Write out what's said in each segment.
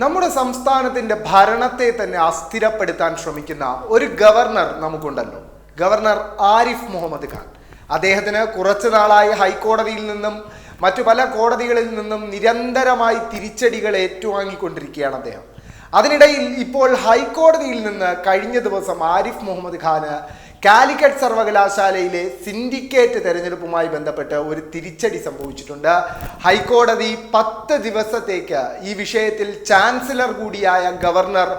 നമ്മുടെ സംസ്ഥാനത്തിന്റെ ഭരണത്തെ തന്നെ അസ്ഥിരപ്പെടുത്താൻ ശ്രമിക്കുന്ന ഒരു ഗവർണർ നമുക്കുണ്ടല്ലോ. ഗവർണർ ആരിഫ് മുഹമ്മദ് ഖാൻ. അദ്ദേഹത്തിന് കുറച്ചു നാളായി ഹൈക്കോടതിയിൽ നിന്നും മറ്റു പല കോടതികളിൽ നിന്നും നിരന്തരമായി തിരിച്ചടികൾ ഏറ്റുവാങ്ങിക്കൊണ്ടിരിക്കുകയാണ് അദ്ദേഹം. അതിനിടയിൽ ഇപ്പോൾ ഹൈക്കോടതിയിൽ നിന്ന് കഴിഞ്ഞ ദിവസം ആരിഫ് മുഹമ്മദ് ഖാന് കാലിക്കറ്റ് സർവകലാശാലയിലെ സിൻഡിക്കേറ്റ് തെരഞ്ഞെടുപ്പുമായി ബന്ധപ്പെട്ട് ഒരു തിരിച്ചടി സംഭവിച്ചിട്ടുണ്ട്. ഹൈക്കോടതി പത്ത് ദിവസത്തേക്ക് ഈ വിഷയത്തിൽ ചാൻസലർ കൂടിയായ ഗവർണർ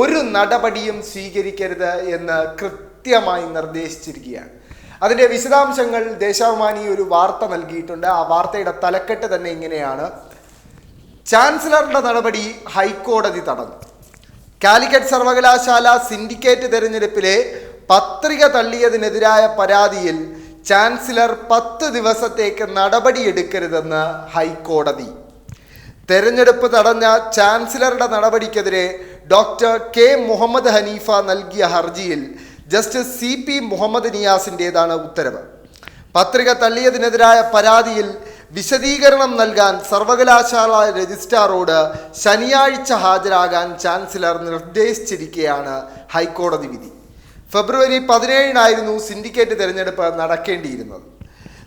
ഒരു നടപടിയും സ്വീകരിക്കരുത് എന്ന് കൃത്യമായി നിർദ്ദേശിച്ചിരിക്കുകയാണ്. അതിന്റെ വിശദാംശങ്ങൾ ദേശാഭിമാനി ഒരു വാർത്ത നൽകിയിട്ടുണ്ട്. ആ വാർത്തയുടെ തലക്കെട്ട് തന്നെ ഇങ്ങനെയാണ്. ചാൻസലറുടെ നടപടി ഹൈക്കോടതി തടഞ്ഞു. കാലിക്കറ്റ് സർവകലാശാല സിൻഡിക്കേറ്റ് തെരഞ്ഞെടുപ്പിലെ പത്രിക തള്ളിയതിനെതിരായ പരാതിയിൽ ചാൻസലർ പത്ത് ദിവസത്തേക്ക് നടപടിയെടുക്കരുതെന്ന് ഹൈക്കോടതി. തെരഞ്ഞെടുപ്പ് തടഞ്ഞ ചാൻസലറുടെ നടപടിക്കെതിരെ ഡോക്ടർ കെ മുഹമ്മദ് ഹനീഫ നൽകിയ ഹർജിയിൽ ജസ്റ്റിസ് സി പി മുഹമ്മദ് നിയാസിന്റേതാണ് ഉത്തരവ്. പത്രിക തള്ളിയതിനെതിരായ പരാതിയിൽ വിശദീകരണം നൽകാൻ സർവകലാശാല രജിസ്ട്രാറോട് ശനിയാഴ്ച ഹാജരാകാൻ ചാൻസലർ നിർദ്ദേശിച്ചിരിക്കെയാണ് ഹൈക്കോടതി വിധി. ഫെബ്രുവരി പതിനേഴിനായിരുന്നു സിൻഡിക്കേറ്റ് തിരഞ്ഞെടുപ്പ് നടക്കേണ്ടിയിരുന്നത്.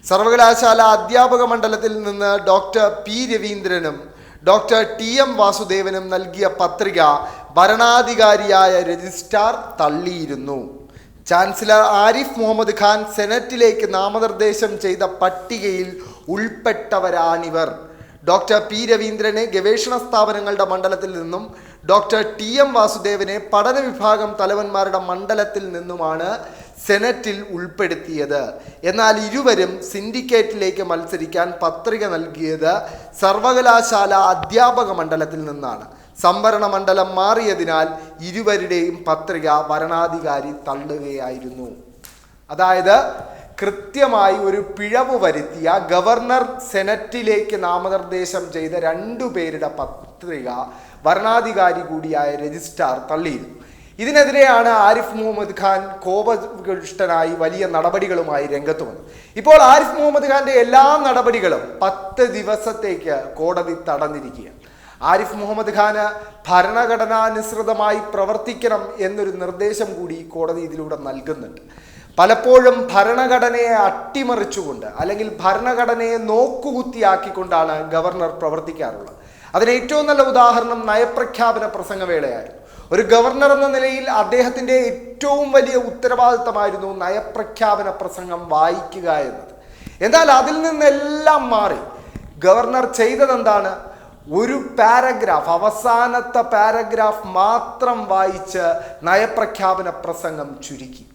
സർവകലാശാല അധ്യാപക മണ്ഡലത്തിൽ നിന്ന് ഡോക്ടർ പി രവീന്ദ്രനും ഡോക്ടർ ടി എം വാസുദേവനും നൽകിയ പത്രിക ഭരണാധികാരിയായ രജിസ്ട്രാർ തള്ളിയിരുന്നു. ചാൻസലർ ആരിഫ് മുഹമ്മദ് ഖാൻ സെനറ്റിലേക്ക് നാമനിർദ്ദേശം ചെയ്ത പട്ടികയിൽ ഉൾപ്പെട്ടവരാണിവർ. ഡോക്ടർ പി രവീന്ദ്രനെ ഗവേഷണ സ്ഥാപനങ്ങളുടെ മണ്ഡലത്തിൽ നിന്നും ഡോക്ടർ ടി എം വാസുദേവനെ പഠന വിഭാഗം തലവന്മാരുടെ മണ്ഡലത്തിൽ നിന്നുമാണ് സെനറ്റിൽ ഉൾപ്പെടുത്തിയത്. എന്നാൽ ഇരുവരും സിൻഡിക്കേറ്റിലേക്ക് മത്സരിക്കാൻ പത്രിക നൽകിയത് സർവകലാശാല അധ്യാപക മണ്ഡലത്തിൽ നിന്നാണ്. സംവരണ മണ്ഡലം മാറിയതിനാൽ ഇരുവരുടെയും പത്രിക വരണാധികാരി തള്ളുകയായിരുന്നു. അതായത് കൃത്യമായി ഒരു പിഴവ് വരുത്തിയ ഗവർണർ സെനറ്റിലേക്ക് നാമനിർദ്ദേശം ചെയ്ത രണ്ടു പേരുടെ പത്രിക ഭരണാധികാരി കൂടിയായ രജിസ്ട്രാർ തള്ളിയിരുന്നു. ഇതിനെതിരെയാണ് ആരിഫ് മുഹമ്മദ് ഖാൻ കോപകൃഷ്ടനായി വലിയ നടപടികളുമായി രംഗത്ത് വന്നത്. ഇപ്പോൾ ആരിഫ് മുഹമ്മദ് ഖാന്റെ എല്ലാ നടപടികളും പത്ത് ദിവസത്തേക്ക് കോടതി തടഞ്ഞിരിക്കുകയാണ്. ആരിഫ് മുഹമ്മദ് ഖാന് ഭരണഘടനാനുസൃതമായി പ്രവർത്തിക്കണം എന്നൊരു നിർദ്ദേശം കൂടി കോടതി ഇതിലൂടെ നൽകുന്നുണ്ട്. പലപ്പോഴും ഭരണഘടനയെ അട്ടിമറിച്ചുകൊണ്ട് അല്ലെങ്കിൽ ഭരണഘടനയെ നോക്കുകുത്തിയാക്കിക്കൊണ്ടാണ് ഗവർണർ പ്രവർത്തിക്കാറുള്ളത്. അതിന് ഏറ്റവും നല്ല ഉദാഹരണം നയപ്രഖ്യാപന പ്രസംഗവേളയായിരുന്നു. ഒരു ഗവർണർ എന്ന നിലയിൽ അദ്ദേഹത്തിന്റെ ഏറ്റവും വലിയ ഉത്തരവാദിത്തമായിരുന്നു നയപ്രഖ്യാപന പ്രസംഗം വായിക്കുക എന്നത്. എന്നാൽ അതിൽ നിന്നെല്ലാം മാറി ഗവർണർ ചെയ്തതെന്താണ്? ഒരു പാരഗ്രാഫ് അവസാനത്തെ പാരഗ്രാഫ് മാത്രം വായിച്ച് നയപ്രഖ്യാപന പ്രസംഗം ചുരുക്കി.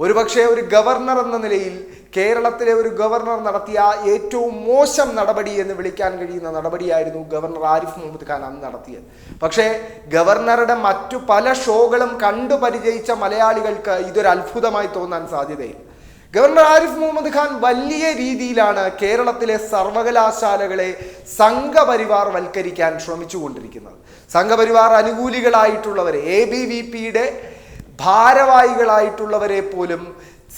ഒരുപക്ഷെ ഒരു ഗവർണർ എന്ന നിലയിൽ കേരളത്തിലെ ഒരു ഗവർണർ നടത്തിയ ഏറ്റവും മോശം നടപടി എന്ന് വിളിക്കാൻ കഴിയുന്ന നടപടിയായിരുന്നു ഗവർണർ ആരിഫ് മുഹമ്മദ് ഖാൻ അന്ന് നടത്തിയത്. പക്ഷേ ഗവർണറുടെ മറ്റു പല ഷോകളും കണ്ടു പരിചയിച്ച മലയാളികൾക്ക് ഇതൊരു അത്ഭുതമായി തോന്നാൻ സാധ്യതയില്ല. ഗവർണർ ആരിഫ് മുഹമ്മദ് ഖാൻ വലിയ രീതിയിലാണ് കേരളത്തിലെ സർവകലാശാലകളെ സംഘപരിവാർ വൽക്കരിക്കാൻ ശ്രമിച്ചുകൊണ്ടിരിക്കുന്നത്. സംഘപരിവാർ അനുകൂലികളായിട്ടുള്ളവരെ എ ബി വി പിയുടെ ഭാരവാഹികളായിട്ടുള്ളവരെ പോലും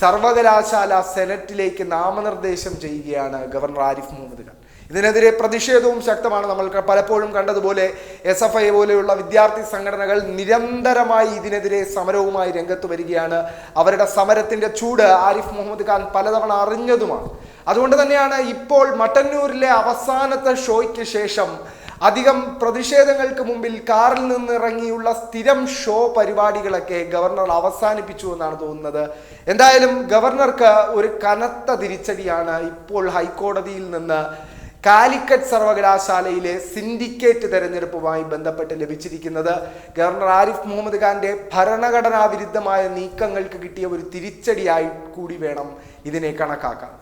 സർവകലാശാല സെനറ്റിലേക്ക് നാമനിർദ്ദേശം ചെയ്യുകയാണ് ഗവർണർ ആരിഫ് മുഹമ്മദ് ഖാൻ. ഇതിനെതിരെ പ്രതിഷേധവും ശക്തമാണ് നമ്മൾ പലപ്പോഴും കണ്ടതുപോലെ എസ് എഫ് ഐ പോലെയുള്ള വിദ്യാർത്ഥി സംഘടനകൾ നിരന്തരമായി ഇതിനെതിരെ സമരവുമായി രംഗത്ത് വരികയാണ്. അവരുടെ സമരത്തിന്റെ ചൂട് ആരിഫ് മുഹമ്മദ് ഖാൻ പലതവണ അറിഞ്ഞതുമാണ്. അതുകൊണ്ട് തന്നെയാണ് ഇപ്പോൾ മട്ടന്നൂരിലെ അവസാനത്തെ ഷോയ്ക്ക് ശേഷം അധികം പ്രതിഷേധങ്ങൾക്ക് മുമ്പിൽ കാറിൽ നിന്ന് ഇറങ്ങിയുള്ള സ്ഥിരം ഷോ പരിപാടികളൊക്കെ ഗവർണർ അവസാനിപ്പിച്ചു എന്നാണ് തോന്നുന്നത്. എന്തായാലും ഗവർണർക്ക് ഒരു കനത്ത തിരിച്ചടിയാണ് ഇപ്പോൾ ഹൈക്കോടതിയിൽ നിന്ന് കാലിക്കറ്റ് സർവകലാശാലയിലെ സിൻഡിക്കേറ്റ് തെരഞ്ഞെടുപ്പുമായി ബന്ധപ്പെട്ട് ലഭിച്ചിരിക്കുന്നത്. ഗവർണർ ആരിഫ് മുഹമ്മദ് ഖാന്റെ ഭരണഘടനാ വിരുദ്ധമായ നീക്കങ്ങൾക്ക് കിട്ടിയ ഒരു തിരിച്ചടിയായി കൂടി വേണം ഇതിനെ കണക്കാക്കാൻ.